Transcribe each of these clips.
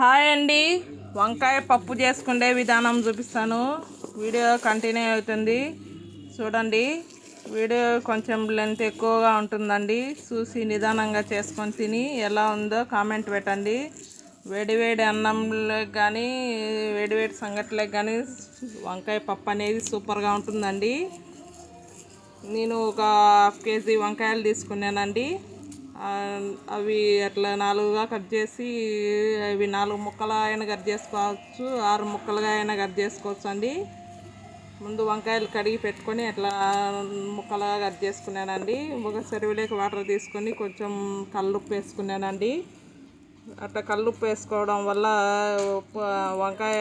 Hi అండి. వంకాయ పప్పు చేసుకునే విధానం చూపిస్తాను. వీడియో కంటిన్యూ అవుతుంది. చూడండి వీడియో కొంచెం లెంత్ ఎక్కువగా ఉంటుందండి. చూసి నిదానంగా చేసుకొని తిని ఎలా ఉందో కామెంట్ పెట్టండి. వేడివేడి అన్నంలోకి కానీ వేడివేడి సంగట్లకు కానీ వంకాయ పప్పు అనేది సూపర్గా ఉంటుందండి. నేను ఒక హాఫ్ కేజీ వంకాయలు తీసుకున్నానండి. అవి అట్లా నాలుగుగా కట్ చేసి అవి నాలుగు ముక్కలు అయినా కట్ చేసుకోవచ్చు ఆరు ముక్కలుగా అయినా కట్ చేసుకోవచ్చు అండి. ముందు వంకాయలు కడిగి పెట్టుకొని అట్లా ముక్కలుగా కట్ చేసుకున్నానండి. ఒక చెరువులోకి వాటర్ తీసుకొని కొంచెం కల్లుప్పు వేసుకున్నానండి. అట్లా కల్లుప్పు వేసుకోవడం వల్ల వంకాయ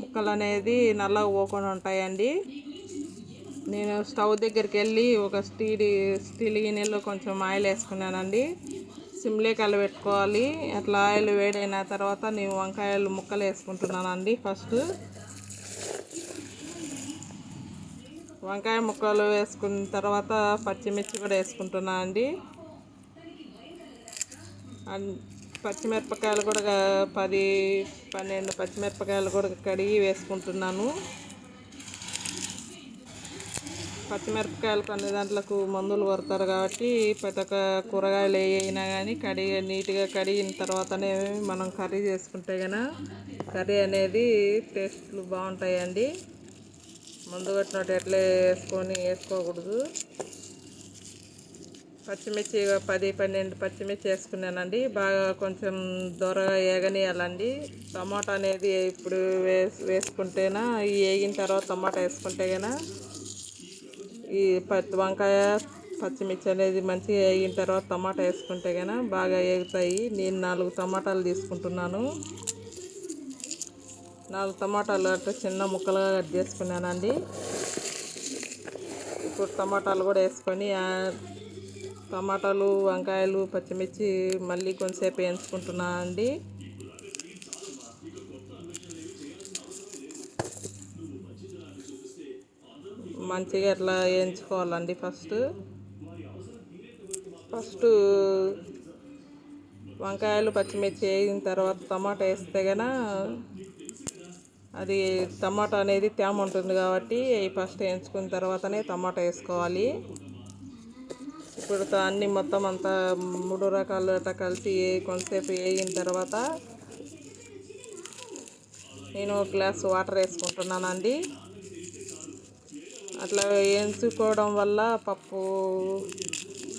ముక్కలు అనేది నల్లగా పోకుండా ఉంటాయండి. నేను స్టవ్ దగ్గరికి వెళ్ళి ఒక స్టీల్ స్టీల్ గిన్నెలో కొంచెం ఆయిల్ వేసుకున్నానండి. సిమ్లే కలబెట్టుకోవాలి అట్లా ఆయిల్ వేడైన తర్వాత నేను వంకాయలు ముక్కలు వేసుకుంటున్నానండి ఫస్ట్. వంకాయ ముక్కలు వేసుకున్న తర్వాత పచ్చిమిర్చి కూడా వేసుకుంటున్నానండి. అన్- పచ్చిమిరపకాయలు కూడా పది పన్నెండు పచ్చిమిరపకాయలు కూడా కడిగి వేసుకుంటున్నాను. పచ్చిమిరపకాయలు కొన్ని దాంట్లకు మందులు కొడతారు కాబట్టి ప్రతి ఒక్క కూరగాయలు ఏ అయినా కానీ కడిగి నీట్గా కడిగిన తర్వాతనే మనం కర్రీ చేసుకుంటే కనుక కర్రీ అనేది టేస్ట్లు బాగుంటాయండి. మందు కొట్టినట్టు ఎట్లే వేసుకొని వేసుకోకూడదు. పచ్చిమిర్చి పది పన్నెండు పచ్చిమిర్చి వేసుకున్నానండి. బాగా కొంచెం దొరగా ఏగనియాలండి. టమాటా అనేది ఇప్పుడు వేస్ వేసుకుంటేనా ఏగిన వేగిన తర్వాత టమాటా వేసుకుంటే కనుక ఈ పచ్చి వంకాయ పచ్చిమిర్చి అనేది మంచిగా వేగిన తర్వాత టమాటా వేసుకుంటే కనుక బాగా వేగుతాయి నేను నాలుగు టమాటాలు తీసుకుంటున్నాను. నాలుగు టమాటాలు అంటే చిన్న ముక్కలుగా కట్ చేసుకున్నానండి. ఇప్పుడు టమాటాలు కూడా వేసుకొని టమాటాలు వంకాయలు పచ్చిమిర్చి మళ్ళీ కొంచెంసేపు వేయించుకుంటున్నాను అండి మంచిగా అట్లా వేయించుకోవాలండి ఫస్ట్? ఫస్ట్ వంకాయలు పచ్చిమిర్చి వేగిన తర్వాత టమాటా వేస్తే కనుక అది టమాటా అనేది తేమ ఉంటుంది కాబట్టి ఫస్ట్ వేయించుకున్న తర్వాతనే టమాటా వేసుకోవాలి. ఇప్పుడు అన్ని మొత్తం అంతా మూడు రకాలు అట్లా కలిసి కొంతసేపు వేగిన తర్వాత నేను ఒక గ్లాస్ వాటర్ వేసుకుంటున్నానండి. అట్లా వేయించుకోవడం వల్ల పప్పు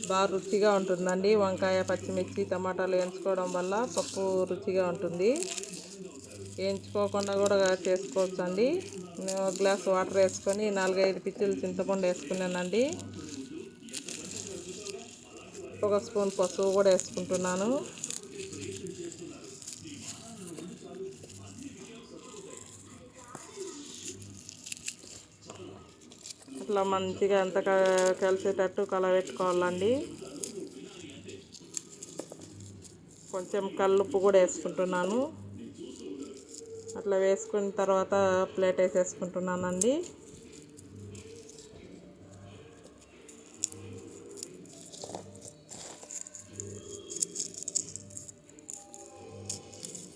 బాగా రుచిగా ఉంటుందండి. వంకాయ పచ్చిమిర్చి టమాటాలు వేయించుకోవడం వల్ల పప్పు రుచిగా ఉంటుంది. వేయించుకోకుండా కూడా చేసుకోవచ్చు అండి నేను ఒక గ్లాస్ వాటర్ వేసుకొని నాలుగైదు పిచ్చులు చింతపండు వేసుకున్నానండి. ఒక స్పూన్ పసుపు కూడా వేసుకుంటున్నాను. అట్లా మంచిగా అంత కలిసేటట్టు కలబెట్టుకోవాలండి కొంచెం కల్లుప్పు కూడా వేసుకుంటున్నాను. అట్లా వేసుకున్న తర్వాత ప్లేట్ వేసేసుకుంటున్నానండి.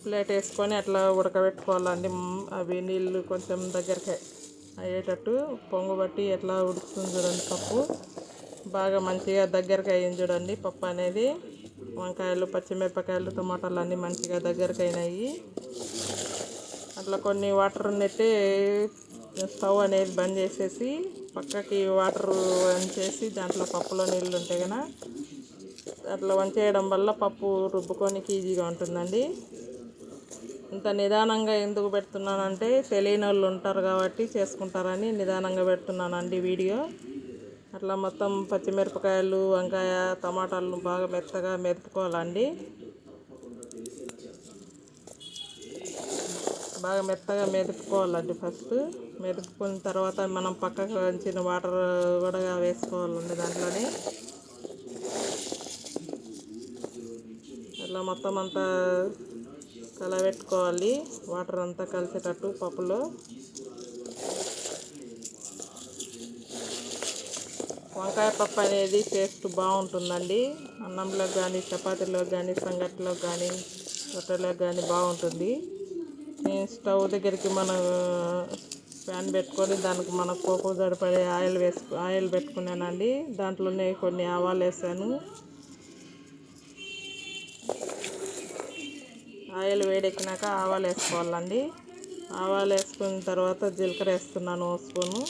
ప్లేట్ వేసుకొని అట్లా ఉడకబెట్టుకోవాలండి. అవి నీళ్ళు కొంచెం దగ్గరికి అయ్యేటట్టు పొంగు బట్టి ఎట్లా ఉడుకుతుంది చూడండి పప్పు. బాగా మంచిగా దగ్గరకు అయ్యింది చూడండి పప్పు అనేది. వంకాయలు పచ్చిమిరపకాయలు టమాటాలు అన్నీ మంచిగా దగ్గరకు అయినాయి అట్లా కొన్ని వాటర్ ఉన్నట్టే స్టవ్ అనేది బంద్ చేసేసి పక్కకి వాటర్ వంచేసి దాంట్లో పప్పులో నీళ్ళు ఉంటాయి కదా అట్లా వంచేయడం వల్ల పప్పు రుబ్బుకోనికి ఈజీగా ఉంటుందండి. ఇంత నిదానంగా ఎందుకు పెడుతున్నానంటే తెలియని వాళ్ళు ఉంటారు కాబట్టి చేసుకుంటారని నిదానంగా పెడుతున్నానండి వీడియో. అట్లా మొత్తం పచ్చిమిరపకాయలు వంకాయ టమాటాలు బాగా మెత్తగా మెదుపుకోవాలండి. బాగా మెత్తగా మెదుపుకోవాలండి ఫస్ట్. మెదుపుకున్న తర్వాత మనం పక్కకు వంచిన వాటర్ కూడా వేసుకోవాలండి దాంట్లోనే. అట్లా మొత్తం అంతా కలబెట్టుకోవాలి వాటర్ అంతా కలిసేటట్టు పప్పులో. వంకాయ పప్పు అనేది టేస్ట్ బాగుంటుందండి. అన్నంలో కానీ చపాతీలో కానీ సంగట్లో కానీ రొట్టెలో కానీ బాగుంటుంది. నేను స్టవ్ దగ్గరికి మన ప్యాన్ పెట్టుకొని దానికి మన పోపు సరిపడే ఆయిల్ వేసుకు ఆయిల్ పెట్టుకున్నానండి. దాంట్లోనే కొన్ని ఆవాలు వేసాను. ఆయిల్ వేడెక్కినాక ఆవాలు వేసుకోవాలండి. ఆవాలు వేసుకున్న తర్వాత జీలకర్ర వేస్తున్నాను ఓ స్పూను.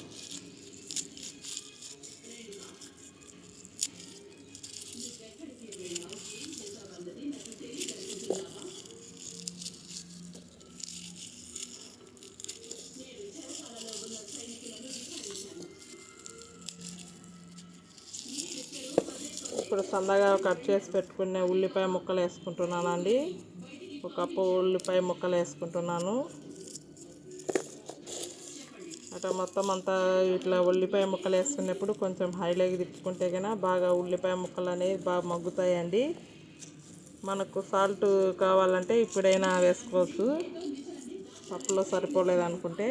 ఇప్పుడు సన్నగా కట్ చేసి పెట్టుకునే ఉల్లిపాయ ముక్కలు వేసుకుంటున్నానండి. ఒక కప్పు ఉల్లిపాయ ముక్కలు వేసుకుంటున్నాను. అట్లా మొత్తం అంతా ఇట్లా ఉల్లిపాయ ముక్కలు వేసుకున్నప్పుడు కొంచెం హైలోకి తిప్పుకుంటే కన్నా బాగా ఉల్లిపాయ ముక్కలు అనేవి బాగా మగ్గుతాయండి. మనకు సాల్ట్ కావాలంటే ఇప్పుడైనా వేసుకోవచ్చు. పప్పులో సరిపోలేదు అనుకుంటే.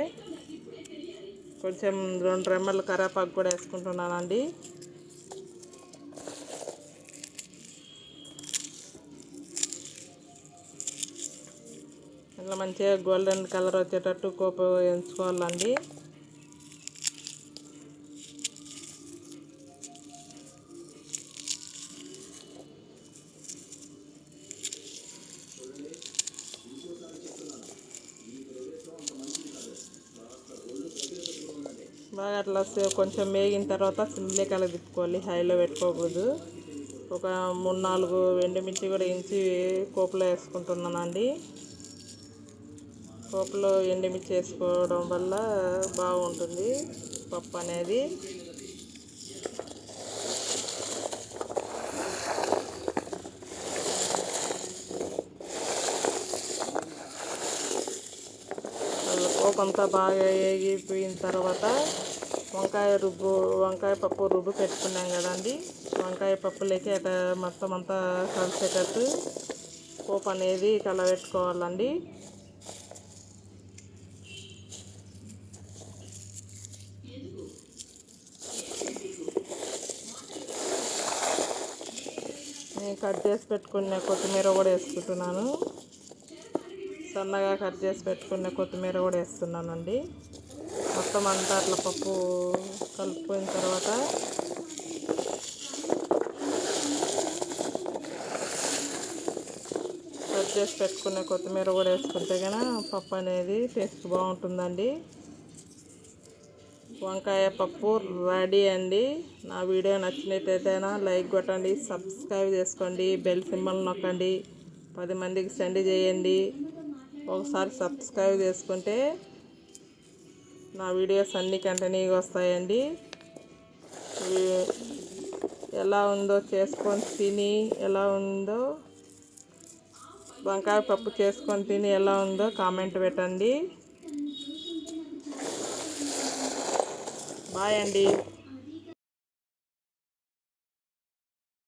కొంచెం రెండు రెమ్మలు కరేపాకు కూడా వేసుకుంటున్నానండి. ఇట్లా మంచిగా గోల్డెన్ కలర్ వచ్చేటట్టు కోప ఎంచుకోవాలండి బాగా అట్లా కొంచెం వేగిన తర్వాత సిమ్లే తిప్పుకోవాలి హైలో పెట్టుకోకూడదు. ఒక మూడు నాలుగు ఎండుమిర్చి కూడా ఇంచి కోపులో వేసుకుంటున్నానండి. పోపులో ఎండుమిర్చి వేసుకోవడం వల్ల బాగుంటుంది పప్పు అనేది. పోపు అంతా బాగా వేగిపోయిన తర్వాత వంకాయ రుబ్బు వంకాయ పప్పు రుబ్బు పెట్టుకున్నాం కదండి. వంకాయ పప్పులోకి అట మొత్తం అంతా కలిసేటట్టు పోపు అనేది కలబెట్టుకోవాలండి. కట్ చేసి పెట్టుకున్న కొత్తిమీర కూడా వేసుకుంటున్నాను. సన్నగా కట్ చేసి పెట్టుకున్న కొత్తిమీర కూడా వేస్తున్నానండి. మొత్తం అంతా అట్లా పప్పు కలుపుకున్న తర్వాత కట్ చేసి పెట్టుకున్న కొత్తిమీర కూడా వేసుకుంటే కనుక పప్పు అనేది టేస్ట్ బాగుంటుందండి. వంకాయ పప్పు రెడీ అండి. నా వీడియో నచ్చినట్టయితేనా లైక్ కొట్టండి సబ్స్క్రైబ్ చేసుకోండి బెల్ సింబల్ నొక్కండి పది మందికి సెండ్ చేయండి. ఒకసారి సబ్స్క్రైబ్ చేసుకుంటే నా వీడియోస్ అన్నీ కంటిన్యూగా వస్తాయండి. ఎలా ఉందో చేసుకొని తిని ఎలా ఉందో వంకాయ పప్పు చేసుకొని తిని ఎలా ఉందో కామెంట్ పెట్టండి. బాయ్ అండి